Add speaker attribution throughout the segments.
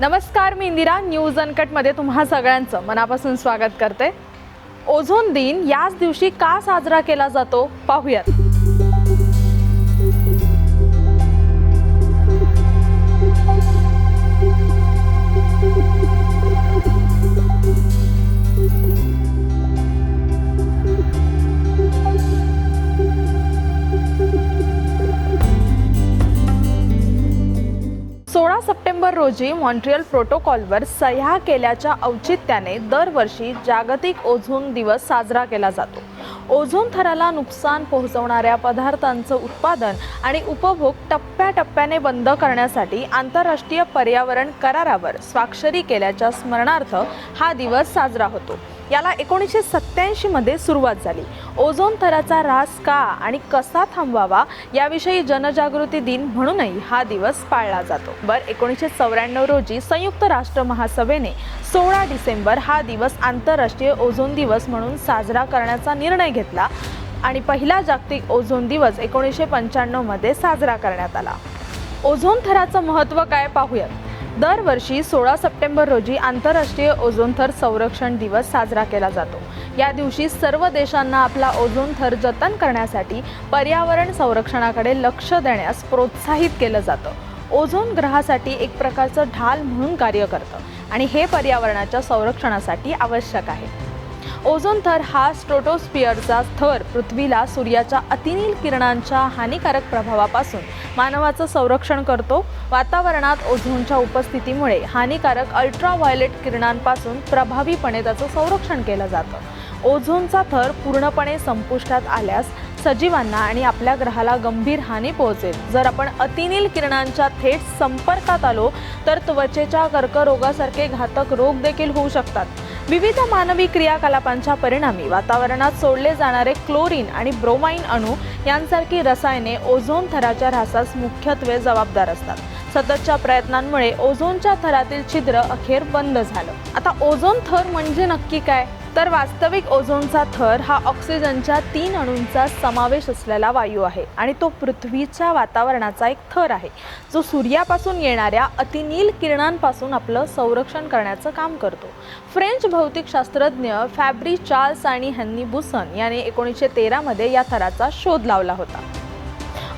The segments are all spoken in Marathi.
Speaker 1: नमस्कार मी इंदिरा. न्यूज अनकटमध्ये तुम्हा सगळ्यांचं मनापासून स्वागत करते. ओझोन दिन याच दिवशी का साजरा केला जातो? पाहूयात. सोळा सप्टेंबर रोजी मॉन्ट्रियल प्रोटोकॉलवर सह्या केल्याच्या औचित्याने दरवर्षी जागतिक ओझोन दिवस साजरा केला जातो. ओझोन थराला नुकसान पोहोचवणाऱ्या पदार्थांचं उत्पादन आणि उपभोग टप्प्याटप्प्याने बंद करण्यासाठी आंतरराष्ट्रीय पर्यावरण करारावर स्वाक्षरी केल्याच्या स्मरणार्थ हा दिवस साजरा होतो. याला एकोणीसशे सत्त्याऐंशीमध्ये सुरुवात झाली. ओझोन थराचा ऱ्हास का आणि कसा थांबवावा याविषयी जनजागृती दिन म्हणूनही हा दिवस पाळला जातो. बर एकोणीसशे चौऱ्याण्णव रोजी संयुक्त राष्ट्र महासभेने सोळा डिसेंबर हा दिवस आंतरराष्ट्रीय ओझोन दिवस म्हणून साजरा करण्याचा निर्णय घेतला आणि पहिला जागतिक ओझोन दिवस एकोणीसशे पंच्याण्णवमध्ये साजरा करण्यात आला. ओझोन थराचं महत्त्व काय पाहूयात? दरवर्षी सोळा सप्टेंबर रोजी आंतरराष्ट्रीय ओझोन थर संरक्षण दिवस साजरा केला जातो. या दिवशी सर्व देशांना आपला ओझोन थर जतन करण्यासाठी पर्यावरण संरक्षणाकडे लक्ष देण्यास प्रोत्साहित केलं जातं. ओझोन ग्रहासाठी एक प्रकारचं ढाल म्हणून कार्य करतं आणि हे पर्यावरणाच्या संरक्षणासाठी आवश्यक आहे. ओझोन थर हा स्ट्रोटोस्पियरचा थर पृथ्वीला सूर्याच्या अतिनील किरणांच्या हानिकारक प्रभावापासून मानवाचं संरक्षण करतो. वातावरणात ओझोनच्या उपस्थितीमुळे हानिकारक अल्ट्राव्हायलेट किरणांपासून प्रभावीपणे त्याचं संरक्षण केलं जातं. ओझोनचा थर पूर्णपणे संपुष्टात आल्यास सजीवांना आणि आपल्या ग्रहाला गंभीर हानी पोहोचेल. जर आपण अतिनील किरणांच्या थेट संपर्कात आलो तर त्वचेच्या कर्करोगासारखे घातक रोग देखील होऊ शकतात. विविध मानवी क्रियाकलापांच्या परिणामी वातावरणात सोडले जाणारे क्लोरीन आणि ब्रोमाइन अणू यांसारखी रसायने ओझोन थराच्या ऱ्हासास मुख्यत्वे जबाबदार असतात. सततच्या प्रयत्नांमुळे ओझोनच्या थरातील छिद्र अखेर बंद झालं. आता ओझोन थर म्हणजे नक्की काय? तर वास्तविक ओझोनचा थर हा ऑक्सिजनच्या तीन अणूंचा समावेश असलेला वायू आहे आणि तो पृथ्वीच्या वातावरणाचा एक थर आहे जो सूर्यापासून येणाऱ्या अतिनील किरणांपासून आपलं संरक्षण करण्याचं काम करतो. फ्रेंच भौतिकशास्त्रज्ञ फॅब्री चार्ल्स आणि हन्नी बुसन याने एकोणीसशे तेरामध्ये या थराचा शोध लावला होता.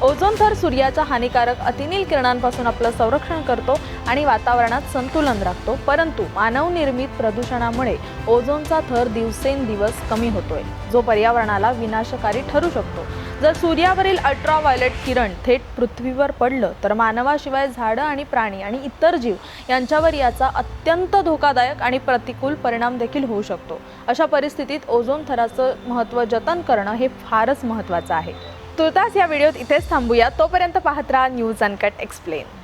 Speaker 1: ओझोन थर सूर्याच्या हानिकारक अतिनील किरणांपासून आपलं संरक्षण करतो आणि वातावरणात संतुलन राखतो. परंतु मानवनिर्मित प्रदूषणामुळे ओझोनचा थर दिवसेंदिवस कमी होतोय. जो पर्यावरणाला विनाशकारी ठरू शकतो. जर सूर्यावरील अल्ट्राव्हायलेट किरण थेट पृथ्वीवर पडलं तर मानवाशिवाय झाडं आणि प्राणी आणि इतर जीव यांच्यावर याचा अत्यंत धोकादायक आणि प्रतिकूल परिणाम देखील होऊ शकतो. अशा परिस्थितीत ओझोन थराचं महत्त्व जतन करणं हे फारच महत्त्वाचं आहे. तुर्तास या व्हिडिओत इथेच थांबूया. तोपर्यंत पाहत राहा न्यूज अनकट एक्सप्लेन.